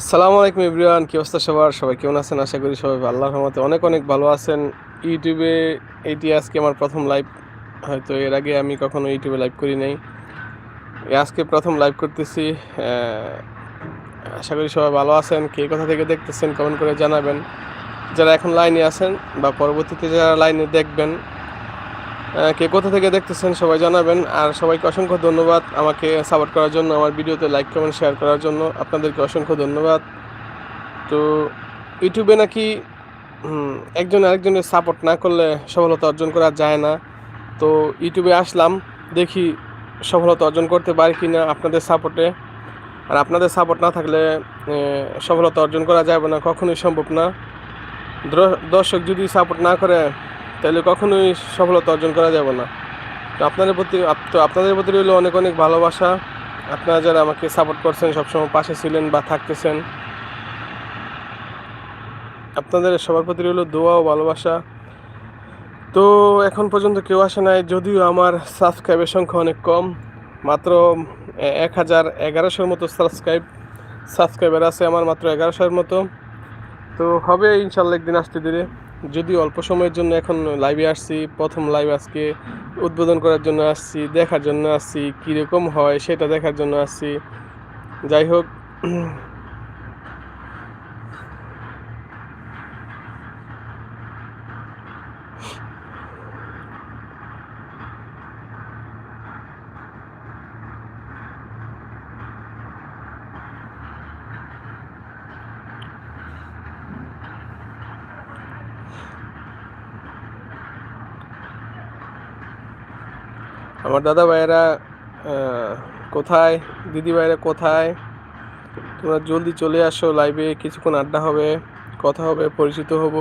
আসসালামু আলাইকুম ইব্রিয়ান কি অবস্থা সবার? সবাই কেমন আছেন? আশা করি সবাই আল্লাহর রহমতে অনেক অনেক ভালো আছেন। ইউটিউবে এটি আজকে আমার প্রথম লাইভ হয়তো এর আগে আমি কখনো ইউটিউবে লাইভ করি নাই। আজকে প্রথম লাইভ করতেছি। আশা করি সবাই ভালো আছেন। কে কোথা থেকে দেখতেছেন কমেন্ট করে জানাবেন। যারা এখন লাইনে আছেন বা পরবর্তীতে যারা লাইনে দেখবেন কে কোথা থেকে দেখতেছেন সবাই জানাবেন। আর সবাইকে অসংখ্য ধন্যবাদ আমাকে সাপোর্ট করার জন্য, আমার ভিডিওতে লাইক কমেন্ট শেয়ার করার জন্য। আপনাদেরকে অসংখ্য ধন্যবাদ। তো ইউটিউবে নাকি একজন আরেকজনের সাপোর্ট না করলে সফলতা অর্জন করা যায় না। তো ইউটিউবে আসলাম, দেখি সফলতা অর্জন করতে পারি কি না আপনাদের সাপোর্টে আর আপনাদের সাপোর্ট না থাকলে সফলতা অর্জন করা যাবে না, কখনোই সম্ভব না। দর্শক যদি সাপোর্ট না করে তাহলে কখনোই সফলতা অর্জন করা যাবে না। তো আপনাদের প্রতি, তো আপনাদের প্রতি রইল অনেক অনেক ভালোবাসা। আপনারা যারা আমাকে সাপোর্ট করছেন, সবসময় পাশে ছিলেন বা থাকতেছেন, আপনাদের সবার প্রতি রইল দোয়া ও ভালোবাসা। তো এখন পর্যন্ত কেউ আসে নাই, যদিও আমার সাবস্ক্রাইবের সংখ্যা অনেক কম, মাত্র এক হাজার এগারোশোর মতো সাবস্ক্রাইব সাবস্ক্রাইবার আছে আমার মাত্র এগারোশোর মতো। তো হবে ইনশাল্লাহ একদিন আসতে ধীরে যদি অল্প সময়ের জন্য এখন লাইভে আসছি, প্রথম লাইভ আজকে, উদ্বোধন করার জন্য আসছি, দেখার জন্য আসছি, কীরকম হয় সেটা দেখার জন্য আসছি। যাই হোক আমার দাদা ভাইয়েরা কোথায়? দিদি ভাইয়েরা কোথায়? তোমরা জলদি চলে আসো লাইভে, কিছুক্ষণ আড্ডা হবে, কথা হবে, পরিচিত হব।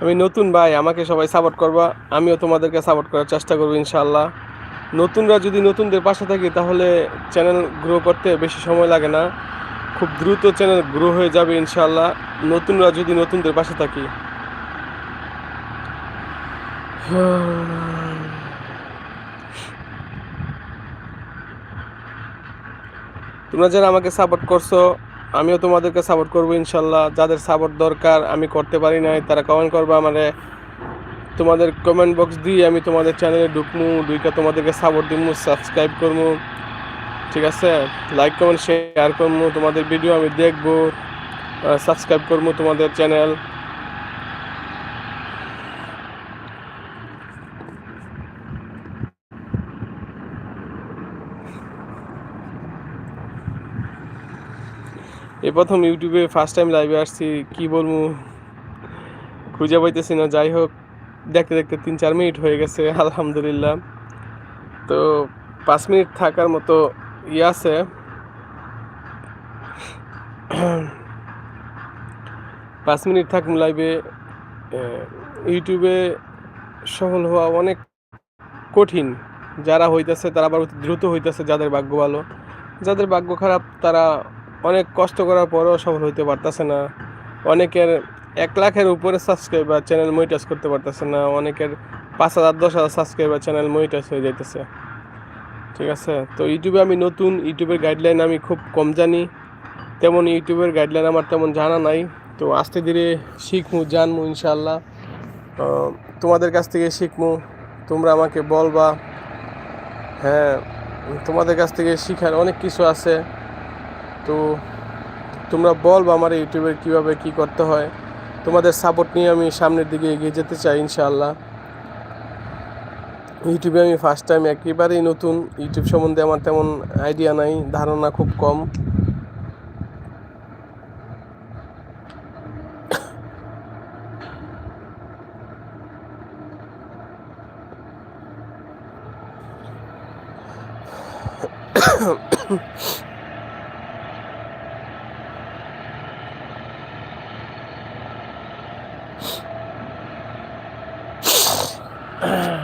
আমি নতুন ভাই, আমাকে সবাই সাপোর্ট করবা, আমিও তোমাদেরকে সাপোর্ট করার চেষ্টা করব ইনশাল্লাহ নতুনরা যদি নতুনদের পাশে থাকি, তাহলে চ্যানেল গ্রো করতে বেশি সময় লাগে না। খুব দ্রুত চ্যানেল গ্রো হয়ে যাবে ইনশাল্লাহ নতুনরা যদি নতুনদের পাশে থাকি তোমরা যারা আমাকে সাপোর্ট করছ, আমিও তোমাদেরকে সাপোর্ট করব ইনশাল্লাহ। যাদের সাপোর্ট দরকার, আমি করতে পারি নাই, তারা কমেন্ট করবে আমারে। তোমাদের কমেন্ট বক্স দিয়ে আমি তোমাদের চ্যানেলে ঢুকমু ঢুকে তোমাদেরকে সাপোর্ট দিমু সাবস্ক্রাইব করব ঠিক আছে? লাইক কমেন্ট শেয়ার করব তোমাদের ভিডিও আমি দেখব সাবস্ক্রাইব করব তোমাদের চ্যানেল এই প্রথম ইউটিউবে ফার্স্ট টাইম লাইভে আসছি, কি বলব? খুঁজে পাইতেছি না, যাই হোক, দেখতে দেখতে তিন চার মিনিট হয়ে গেছে, আলহামদুলিল্লাহ। তো পাঁচ মিনিট থাকার মতো ইয়ে আছে। পাঁচ মিনিট থাকুন লাইভে ইউটিউবে সফল হওয়া অনেক কঠিন। যারা হইতেছে, তারা আবার দ্রুত হইতেছে, যাদের ভাগ্য ভালো। যাদের ভাগ্য খারাপ, তারা অনেক কষ্ট করার পরেও সফল হইতে পারতেছে না। অনেকের এক লাখের উপরে সাবস্ক্রাইবার চ্যানেল মনিটাইজ করতে পারতেছে না। অনেকের পাঁচ হাজার, দশ হাজার সাবস্ক্রাইবার চ্যানেল মনিটাইজ হয়ে যাইতেছে। ঠিক আছে? তো ইউটিউবে আমি নতুন, ইউটিউবের গাইডলাইন আমি খুব কম জানি। তেমন ইউটিউবের গাইডলাইন আমার তেমন জানা নাই। তো আস্তে ধীরে শিখমু, জানমু ইনশাল্লাহ তোমাদের কাছ থেকে শিখমু। তোমরা আমাকে বলবা। হ্যাঁ তোমাদের কাছ থেকে শিখার অনেক কিছু আছে। তো তোমরা বলবা আমার ইউটিউবে কীভাবে কি করতে হয়। তোমাদের সাপোর্ট নিয়ে আমি সামনের দিকে এগিয়ে যেতে চাই, ইনশাআল্লাহ। ইউটিউবে আমি ফার্স্ট টাইম একেবারেই নতুন। ইউটিউব সম্বন্ধে আমার তেমন আইডিয়া নাই, ধারণা খুব কম। uh